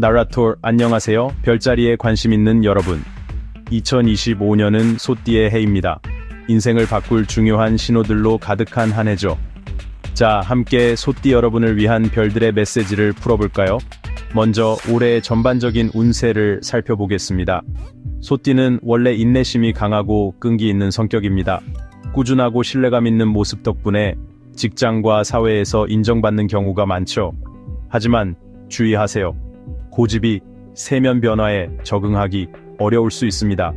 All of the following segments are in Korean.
나라톨 안녕하세요. 별자리에 관심 있는 여러분. 2025년은 소띠의 해입니다. 인생을 바꿀 중요한 신호들로 가득한 한 해죠. 자, 함께 소띠 여러분을 위한 별들의 메시지를 풀어볼까요? 먼저 올해의 전반적인 운세를 살펴보겠습니다. 소띠는 원래 인내심이 강하고 끈기 있는 성격입니다. 꾸준하고 신뢰감 있는 모습 덕분에 직장과 사회에서 인정받는 경우가 많죠. 하지만 주의하세요. 고집이 세면 변화에 적응하기 어려울 수 있습니다.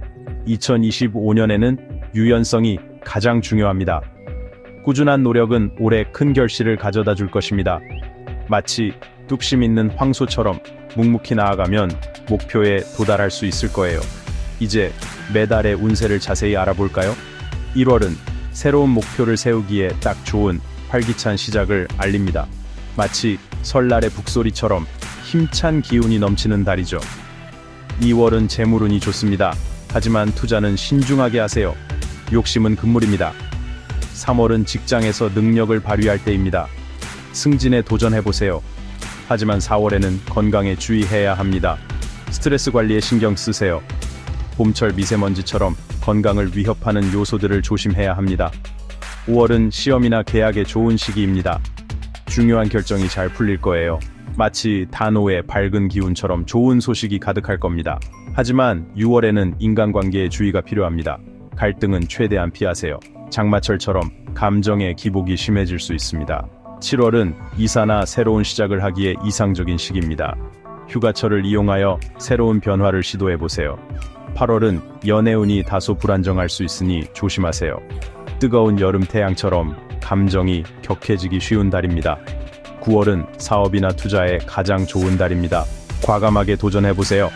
2025년에는 유연성이 가장 중요합니다. 꾸준한 노력은 올해 큰 결실을 가져다 줄 것입니다. 마치 뚝심 있는 황소처럼 묵묵히 나아가면 목표에 도달할 수 있을 거예요. 이제 매달의 운세를 자세히 알아볼까요? 1월은 새로운 목표를 세우기에 딱 좋은 활기찬 시작을 알립니다. 마치 설날의 북소리처럼 힘찬 기운이 넘치는 달이죠. 2월은 재물운이 좋습니다. 하지만 투자는 신중하게 하세요. 욕심은 금물입니다. 3월은 직장에서 능력을 발휘할 때입니다. 승진에 도전해보세요. 하지만 4월에는 건강에 주의해야 합니다. 스트레스 관리에 신경 쓰세요. 봄철 미세먼지처럼 건강을 위협하는 요소들을 조심해야 합니다. 5월은 시험이나 계약에 좋은 시기입니다. 중요한 결정이 잘 풀릴 거예요. 마치 단오의 밝은 기운처럼 좋은 소식이 가득할 겁니다. 하지만 6월에는 인간관계에 주의가 필요합니다. 갈등은 최대한 피하세요. 장마철처럼 감정의 기복이 심해질 수 있습니다. 7월은 이사나 새로운 시작을 하기에 이상적인 시기입니다. 휴가철을 이용하여 새로운 변화를 시도해 보세요. 8월은 연애운이 다소 불안정할 수 있으니 조심하세요. 뜨거운 여름 태양처럼 감정이 격해지기 쉬운 달입니다. 9월은 사업이나 투자에 가장 좋은 달입니다. 과감하게 도전해 보세요.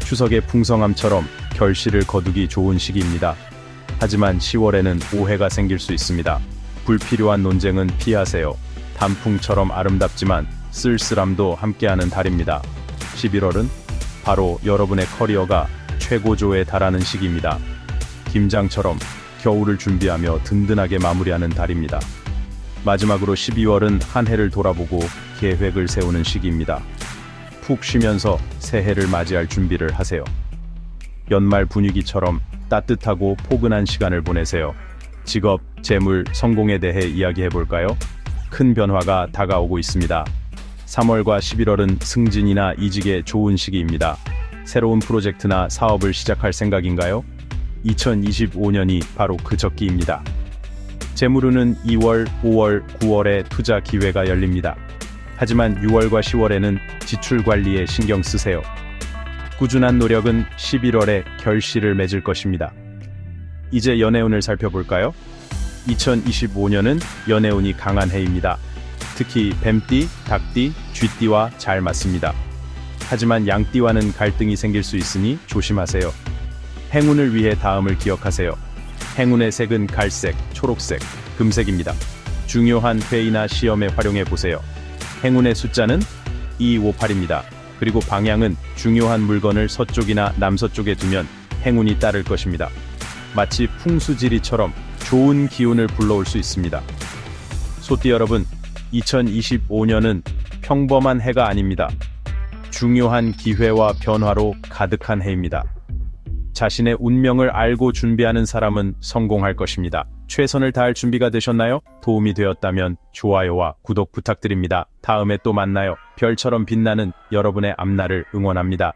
추석의 풍성함처럼 결실을 거두기 좋은 시기입니다. 하지만 10월에는 오해가 생길 수 있습니다. 불필요한 논쟁은 피하세요. 단풍처럼 아름답지만 쓸쓸함도 함께하는 달입니다. 11월은 바로 여러분의 커리어가 최고조에 달하는 시기입니다. 김장처럼 겨울을 준비하며 든든하게 마무리하는 달입니다. 마지막으로 12월은 한 해를 돌아보고 계획을 세우는 시기입니다. 푹 쉬면서 새해를 맞이할 준비를 하세요. 연말 분위기처럼 따뜻하고 포근한 시간을 보내세요. 직업, 재물, 성공에 대해 이야기해 볼까요? 큰 변화가 다가오고 있습니다. 3월과 11월은 승진이나 이직에 좋은 시기입니다. 새로운 프로젝트나 사업을 시작할 생각인가요? 2025년이 바로 그 적기입니다. 재물운은 2월, 5월, 9월에 투자 기회가 열립니다. 하지만 6월과 10월에는 지출 관리에 신경 쓰세요. 꾸준한 노력은 11월에 결실을 맺을 것입니다. 이제 연애운을 살펴볼까요? 2025년은 연애운이 강한 해입니다. 특히 뱀띠, 닭띠, 쥐띠와 잘 맞습니다. 하지만 양띠와는 갈등이 생길 수 있으니 조심하세요. 행운을 위해 다음을 기억하세요. 행운의 색은 갈색, 초록색, 금색입니다. 중요한 회의나 시험에 활용해 보세요. 행운의 숫자는 258입니다. 그리고 방향은 중요한 물건을 서쪽이나 남서쪽에 두면 행운이 따를 것입니다. 마치 풍수지리처럼 좋은 기운을 불러올 수 있습니다. 소띠 여러분, 2025년은 평범한 해가 아닙니다. 중요한 기회와 변화로 가득한 해입니다. 자신의 운명을 알고 준비하는 사람은 성공할 것입니다. 최선을 다할 준비가 되셨나요? 도움이 되었다면 좋아요와 구독 부탁드립니다. 다음에 또 만나요. 별처럼 빛나는 여러분의 앞날을 응원합니다.